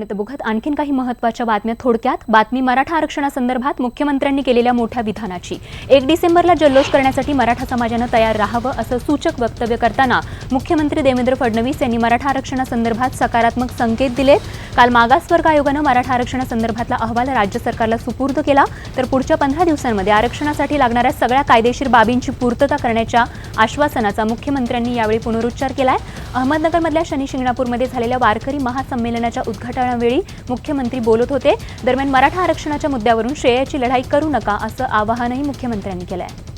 आणि तर बघत आणखीन काही महत्त्वाच्या बातम्या थोडक्यात. बातमी मराठा आरक्षणासंदर्भात मुख्यमंत्र्यांनी केलेल्या मोठ्या विधानाची. एक डिसेंबरला जल्लोष करण्यासाठी मराठा समाजानं तयार राहावं असं सूचक वक्तव्य करताना मुख्यमंत्री देवेंद्र फडणवीस यांनी मराठा आरक्षणासंदर्भात सकारात्मक संकेत दिले काल मागासवर्ग आयोगानं मराठा आरक्षणासंदर्भातला अहवाल राज्य सरकारला सुपूर्द केला. तर पुढच्या पंधरा दिवसांमध्ये आरक्षणासाठी लागणाऱ्या सगळ्या कायदेशीर बाबींची पूर्तता करण्याच्या आश्वासनाचा मुख्यमंत्र्यांनी यावेळी पुनरुच्चार केलाय. अहमदनगरमधल्या शनी शिंगणापूरमध्ये झालेल्या वारकरी महासंमेलनाच्या उद्घाटन उद्घाटनावेळी मुख्यमंत्री बोलत होते. दरम्यान मराठा आरक्षणाच्या मुद्द्यावरून श्रेयाची लढाई करू नका असं आवाहनही मुख्यमंत्र्यांनी केलं आहे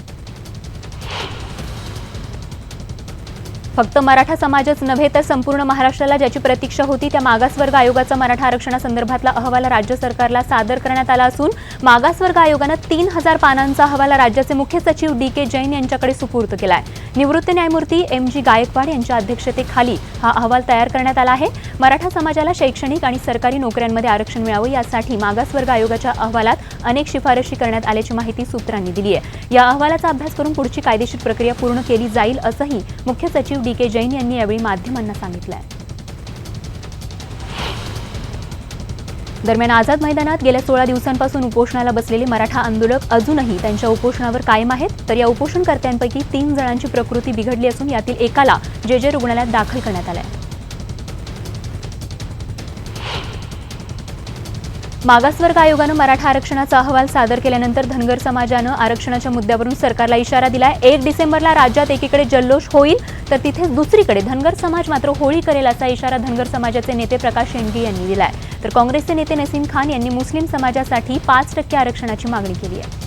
फक्त मराठा समाजच नव्हे तर संपूर्ण महाराष्ट्राला ज्याची प्रतीक्षा होती त्या मागासवर्ग आयोगाचा मराठा आरक्षणासंदर्भातला अहवाल राज्य सरकारला सादर करण्यात आला असून मागासवर्ग आयोगानं तीन हजार पानांचा अहवाल राज्याचे मुख्य सचिव डी के जैन यांच्याकडे सुपूर्द आहे निवृत्त न्यायमूर्ती एम जी गायकवाड यांच्या अध्यक्षतेखाली हा अहवाल तयार करण्यात आला आहे. मराठा समाजाला शैक्षणिक आणि सरकारी नोकऱ्यांमध्ये आरक्षण मिळावं यासाठी मागासवर्ग आयोगाच्या अहवालात अनेक शिफारशी करण्यात आल्याची माहिती सूत्रांनी दिली आहे. या अहवालाचा अभ्यास करून पुढची कायदेशीर प्रक्रिया पूर्ण केली जाईल असंही मुख्य सचिव डी के जैन यांनी यावेळी माध्यमांना सांगितलं आहे. दरम्यान आझाद मैदानात गेल्या सोळा दिवसांपासून उपोषणाला बसलेले मराठा आंदोलक अजूनही त्यांच्या उपोषणावर कायम आहेत. तर या उपोषणकर्त्यांपैकी तीन जणांची प्रकृती बिघडली असून यातील एकाला जे जे रुग्णालयात दाखल करण्यात आलं आहे मागासवर्ग आयोगानं मराठा आरक्षणाचा अहवाल सादर केल्यानंतर धनगर समाजानं आरक्षणाच्या मुद्द्यावरून सरकारला इशारा दिलाय. एक डिसेंबरला राज्यात एकीकडे जल्लोष होईल तर तिथेच दुसरीकडे धनगर समाज मात्र होळी करेल असा इशारा धनगर समाजाचे नेते प्रकाश शेंडगे यांनी दिलाय. तर काँग्रेसचे नेते नसीम खान यांनी मुस्लिम समाजासाठी पाच टक्के आरक्षणाची मागणी केली आहे.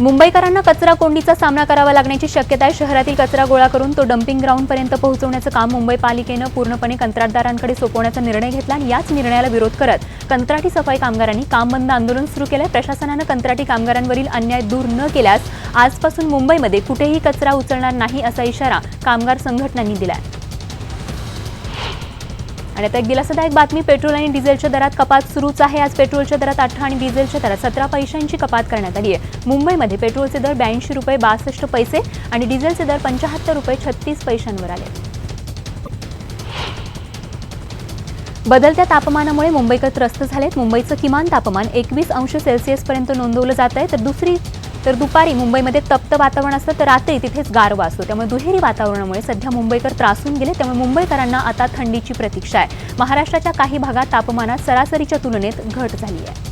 मुंबईकरांना कचरा कोंडीचा सामना करावा लागण्याची शक्यता आहे. शहरातील कचरा गोळा करून तो डम्पिंग ग्राउंडपर्यंत पोहोचवण्याचं काम मुंबई पालिकेनं पूर्णपणे कंत्राटदारांकडे सोपवण्याचा निर्णय घेतला आणि याच निर्णयाला विरोध करत कंत्राटी सफाई कामगारांनी काम बंद आंदोलन सुरू केलंय. प्रशासनानं कंत्राटी कामगारांवरील अन्याय दूर न केल्यास आजपासून मुंबईमध्ये कुठेही कचरा उचलणार नाही असा इशारा कामगार संघटनांनी दिलाय. आणि आता एक दिलासादायक बातमी पेट्रोल आणि डिझेलच्या दरात कपात सुरूच आहे. आज पेट्रोलच्या दरात अठरा आणि डिझेलच्या दरात सतरा पैशांची कपात करण्यात आली आहे. मुंबईमध्ये पेट्रोलचे दर ब्याऐंशी रुपये बासष्ट पैसे आणि डिझेलचे दर पंचाहत्तर रुपये छत्तीस पैशांवर आले. बदलत्या तापमानामुळे मुंबईकर त्रस्त झालेत. मुंबईचं किमान तापमान एकवीस अंश सेल्सिअसपर्यंत नोंदवलं जात आहे. तर दुसरी तर दुपारी मुंबईमध्ये तप्त वातावरण असतं तर रात्री तिथेच गारवा असतो त्यामुळे दुहेरी वातावरणामुळे सध्या मुंबईकर त्रासून गेले. त्यामुळे मुंबईकरांना आता थंडीची प्रतीक्षा आहे. महाराष्ट्राच्या काही भागात तापमानात सरासरीच्या तुलनेत घट झाली आहे.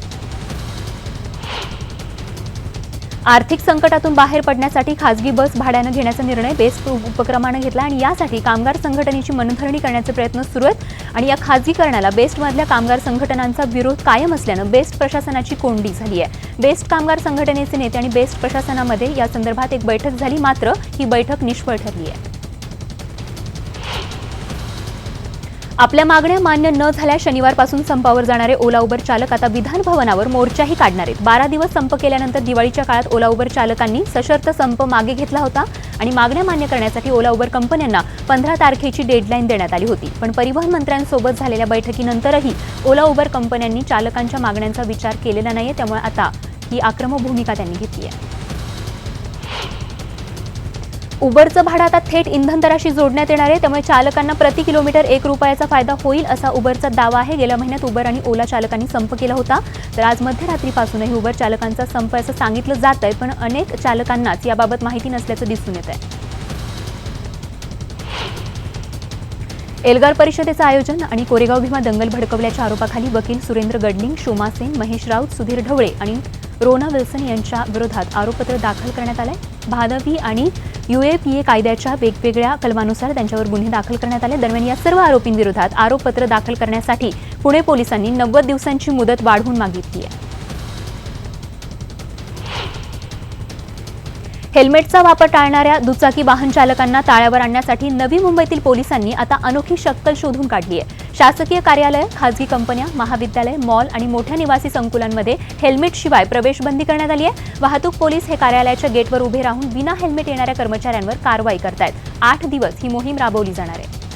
आर्थिक संकटातून बाहेर पडण्यासाठी खासगी बस भाड्यानं घेण्याचा निर्णय बेस्ट उपक्रमानं घेतला आणि यासाठी कामगार संघटनेची मनधरणी करण्याचे प्रयत्न सुरू आहेत. आणि या खासगीकरणाला बेस्टमधल्या कामगार संघटनांचा विरोध कायम असल्यानं बेस्ट प्रशासनाची कोंडी झाली आहे. बेस्ट कामगार संघटनेचे नेते आणि बेस्ट प्रशासनामध्ये या संदर्भात एक बैठक झाली मात्र ही बैठक निष्फळ ठरली आहे. आपल्या मागण्या मान्य न झाल्या शनिवारपासून संपावर जाणारे ओला उबर चालक आता विधान भवनावर मोर्चाही काढणार आहेत. बारा दिवस संप केल्यानंतर दिवाळीच्या काळात ओला उबर चालकांनी सशर्त संप मागे घेतला होता आणि मागण्या मान्य करण्यासाठी ओला उबर कंपन्यांना पंधरा तारखेची डेडलाईन देण्यात आली होती. पण परिवहन मंत्र्यांसोबत झालेल्या बैठकीनंतरही ओला उबर कंपन्यांनी चालकांच्या मागण्यांचा विचार केलेला नाहीये त्यामुळे आता ही आक्रमक भूमिका त्यांनी घेतली आहे. उबरचं भाडं आता थेट इंधन दराशी जोडण्यात येणार आहे. त्यामुळे चालकांना प्रति किलोमीटर एक रुपयाचा फायदा होईल असा उबरचा दावा आहे. गेल्या महिन्यात उबर आणि ओला चालकांनी संप केला होता. तर आज मध्यरात्रीपासूनही उबर चालकांचा संप असं सांगितलं जात आहे पण अनेक चालकांनाच याबाबत माहिती नसल्याचं दिसून येत आहे एल्गार परिषदेचं आयोजन आणि कोरेगाव भीमा दंगल भडकवल्याच्या आरोपाखाली वकील सुरेंद्र गडलिंग शोमा सेन महेश राऊत सुधीर ढवळे आणि रोना विल्सन यांच्या विरोधात आरोपपत्र दाखल करण्यात आलंय. भादवी आणि युएपीए कायद्याच्या वेगवेगळ्या कलमानुसार त्यांच्यावर गुन्हे दाखल करण्यात आले. दरम्यान या सर्व आरोपींविरोधात आरोपपत्र दाखल करण्यासाठी पुणे पोलिसांनी नव्वद दिवसांची मुदत वाढवून मागितली आहे. हेल्मेटचा वापर टाळणाऱ्या दुचाकी वाहन चालकांना ताळ्यावर आणण्यासाठी नवी मुंबईतील पोलिसांनी आता अनोखी शक्कल शोधून काढली आहे. शासकीय कार्यालय खासगी कंपन्या महाविद्यालय मॉल आणि मोठ्या निवासी संकुलांमध्ये हेल्मेटशिवाय प्रवेशबंदी करण्यात आली आहे. वाहतूक पोलीस हे कार्यालयाच्या गेटवर उभे राहून विना हेल्मेट येणाऱ्या कर्मचाऱ्यांवर कारवाई करतायत. आठ दिवस ही मोहीम राबवली जाणार आहे.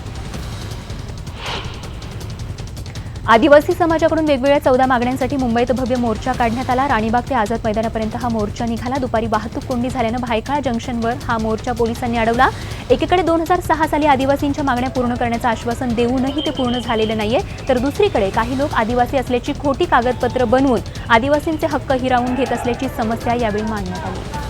आदिवासी समाजाकडून वेगवेगळ्या चौदा मागण्यांसाठी मुंबईत भव्य मोर्चा काढण्यात आला. राणीबाग ते आझाद मैदानापर्यंत हा मोर्चा निघाला. दुपारी वाहतूक कोंडी झाल्यानं भायखळा जंक्शनवर हा मोर्चा पोलिसांनी अडवला. एकीकडे दोन हजार सहा साली आदिवासींच्या मागण्या पूर्ण करण्याचं आश्वासन देऊनही ते पूर्ण झालेलं नाहीये तर दुसरीकडे काही लोक आदिवासी असल्याची खोटी कागदपत्र बनवून आदिवासींचे हक्क हिरावून घेत असल्याची समस्या यावेळी मांडण्यात आली.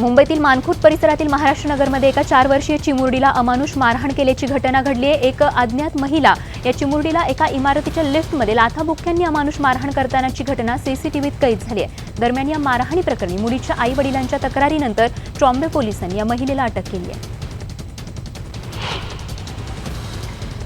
मुंबईतील मानखुट परिसरातील महाराष्ट्र नगरमध्ये एका चार वर्षीय चिमुरडीला अमानुष मारहाण केल्याची घटना घडली आहे. एक अज्ञात महिला या चिमुरडीला एका इमारतीच्या लिफ्टमध्ये लाथाबुक्क्यांनी अमानुष मारहाण करतानाची घटना सीसीटीव्हीत कैद झाली आहे. दरम्यान या मारहाणी प्रकरणी मुलीच्या आई वडिलांच्या तक्रारीनंतर ट्रॉम्बे पोलिसांनी या महिलेला अटक केली आहे.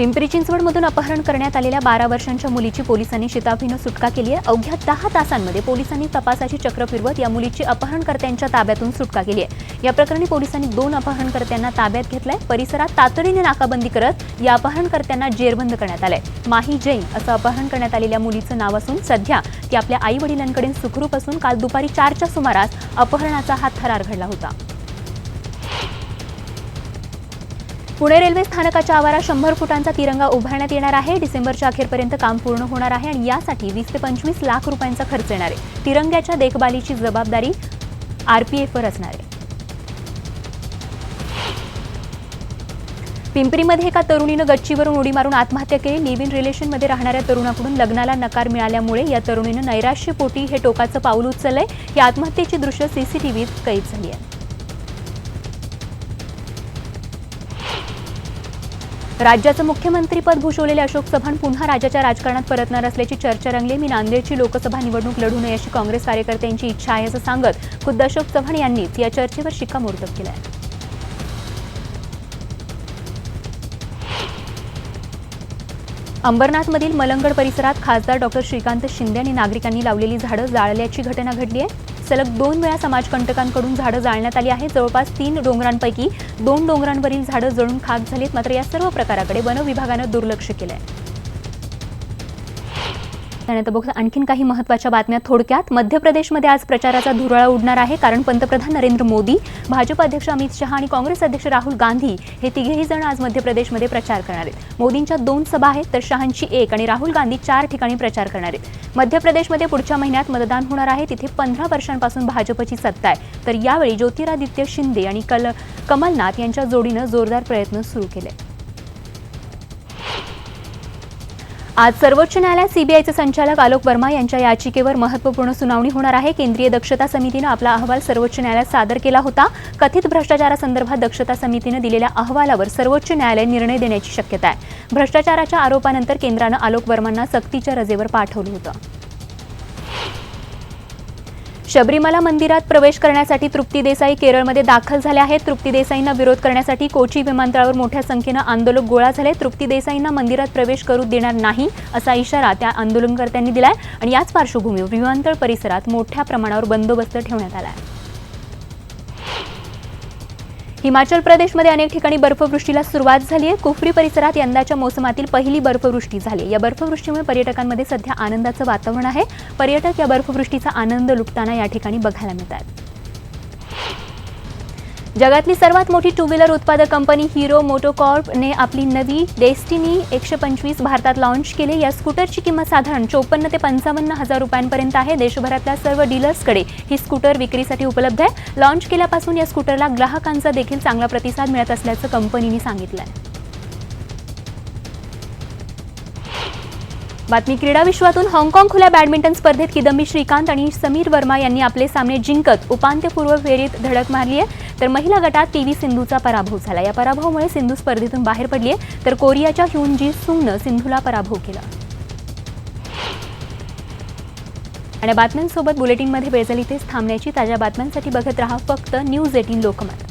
पिंपरी चिंचवडमधून अपहरण करण्यात आलेल्या बारा वर्षांच्या मुलीची पोलिसांनी शिताफीनं सुटका केली आहे. अवघ्या दहा तासांमध्ये पोलिसांनी तपासाची चक्र फिरवत या मुलीची अपहरणकर्त्यांच्या ताब्यातून सुटका केली आहे. या प्रकरणी पोलिसांनी दोन अपहरणकर्त्यांना ताब्यात घेतलंय. परिसरात तातडीने नाकाबंदी करत या अपहरणकर्त्यांना जेरबंद करण्यात आलंय. माही जैन असं अपहरण करण्यात आलेल्या मुलीचं नाव असून सध्या ती आपल्या आई वडिलांकडे सुखरूप असून काल दुपारी चारच्या सुमारास अपहरणाचा हा थरार घडला होता. पुणे रेल्वे स्थानकाच्या आवारात शंभर फुटांचा तिरंगा उभारण्यात येणार आहे. डिसेंबरच्या अखेरपर्यंत काम पूर्ण होणार आहे आणि यासाठी वीस ते पंचवीस लाख रुपयांचा खर्च येणार आहे. तिरंग्याच्या देखभालीची जबाबदारी आरपीएफवर असणार आहे. पिंपरीमध्ये एका तरुणीनं गच्चीवरून उडी मारून आत्महत्या केली. लिव्ह इन रिलेशनमध्ये राहणाऱ्या तरुणाकडून लग्नाला नकार मिळाल्यामुळे या तरुणीनं नैराश्यपोटी हे टोकाचं पाऊल उचललंय. या आत्महत्येची दृश्य सीसीटीव्हीत कैद झाली आहे. राज्याचं मुख्यमंत्रीपद भूषवलेले अशोक चव्हाण पुन्हा राज्याच्या राजकारणात परतणार असल्याची चर्चा रंगली. मी नांदेडची लोकसभा निवडणूक लढू नये अशी काँग्रेस कार्यकर्त्यांची इच्छा आहे असं सांगत खुद्द अशोक चव्हाण यांनीच या चर्चेवर शिक्कामोर्तब केलं आहे अंबरनाथमधील मलंगड परिसरात खासदार डॉक्टर श्रीकांत शिंदे आणि नागरिकांनी लावलेली झाडं जाळल्याची घटना घडली आहे. सलग दोन वेळा समाजकंटकांकडून झाडं जाळण्यात आली आहेत. जवळपास तीन डोंगरांपैकी दोन डोंगरांवरील झाडं जळून खाक झालीत. मात्र या सर्व प्रकाराकडे वन विभागानं दुर्लक्ष केलं आहे त्यानंतर बघू आणखीन काही महत्त्वाच्या बातम्या थोडक्यात. मध्य प्रदेशमध्ये आज प्रचाराचा धुराळा उडणार आहे कारण पंतप्रधान नरेंद्र मोदी भाजप अध्यक्ष अमित शहा आणि काँग्रेस अध्यक्ष राहुल गांधी हे तिघेही जण आज मध्य प्रदेशमध्ये प्रचार करणार आहेत. मोदींच्या दोन सभा आहेत तर शहांची एक आणि राहुल गांधी चार ठिकाणी प्रचार करणार आहेत. मध्य प्रदेशमध्ये पुढच्या महिन्यात मतदान होणार आहे तिथे पंधरा वर्षांपासून भाजपची सत्ता आहे. तर यावेळी ज्योतिरादित्य शिंदे आणि कल कमलनाथ यांच्या जोडीनं जोरदार प्रयत्न सुरू केले. आज सर्वोच्च न्यायालयात सीबीआयचे संचालक आलोक वर्मा यांच्या याचिकेवर महत्त्वपूर्ण सुनावणी होणार आहे. केंद्रीय दक्षता समितीनं आपला अहवाल सर्वोच्च न्यायालयात सादर केला होता. कथित भ्रष्टाचारासंदर्भात दक्षता समितीनं दिलेल्या अहवालावर सर्वोच्च न्यायालय निर्णय देण्याची शक्यता आहे. भ्रष्टाचाराच्या आरोपानंतर केंद्रानं आलोक वर्मांना सक्तीच्या रजेवर पाठवलं होतं. शबरीमला मंदिरात प्रवेश करण्यासाठी तृप्ती देसाई केरळमध्ये दाखल झाल्या आहेत. तृप्ती देसाईंना विरोध करण्यासाठी कोची विमानतळावर मोठ्या संख्येनं आंदोलक गोळा झाले. तृप्ती देसाईंना मंदिरात प्रवेश करू देणार नाही असा इशारा त्या आंदोलनकर्त्यांनी दिलाय. आणि याच पार्श्वभूमीवर विमानतळ परिसरात मोठ्या प्रमाणावर बंदोबस्त ठेवण्यात आला आहे हिमाचल प्रदेशमध्ये अनेक ठिकाणी बर्फवृष्टीला सुरुवात झाली आहे. कुफरी परिसरात यंदाच्या मोसमातील पहिली बर्फवृष्टी झाली या बर्फवृष्टीमुळे पर्यटकांमध्ये सध्या आनंदाचं वातावरण आहे. पर्यटक या बर्फवृष्टीचा आनंद लुटताना या ठिकाणी बघायला मिळतात. जगातली सर्वात मोठी टू व्हीलर उत्पादक कंपनी हिरो मोटोकॉर्पने आपली नवी डेस्टिनी एकशे पंचवीस भारतात लॉन्च केली. या स्कूटरची किंमत साधारण चोपन्न ते पंचावन्न हजार रुपयांपर्यंत आहे. देशभरातल्या सर्व डीलर्सकडे ही स्कूटर विक्रीसाठी उपलब्ध आहे. लॉन्च केल्यापासून या स्कूटरला ग्राहकांचा देखील चांगला प्रतिसाद मिळत असल्याचं कंपनीने सांगितलं आहे बातमी क्रीडा विश्वातून हाँगकाँग खुल्या बॅडमिंटन स्पर्धेत किदंबी श्रीकांत आणि समीर वर्मा यांनी आपले सामने जिंकत उपांत्यपूर्व फेरीत धडक मारली आहे. तर महिला गटात पी व्ही सिंधूचा पराभव झाला. या पराभवामुळे सिंधू स्पर्धेतून बाहेर पडली आहे तर कोरियाच्या ह्यून जी सुंगनं सिंधूला पराभव केला. आणि बातम्यांसोबत बुलेटिनमध्ये वेळ झाली तेच थांबण्याची ताज्या बातम्यांसाठी बघत राहा फक्त न्यूज एटीन लोकमत.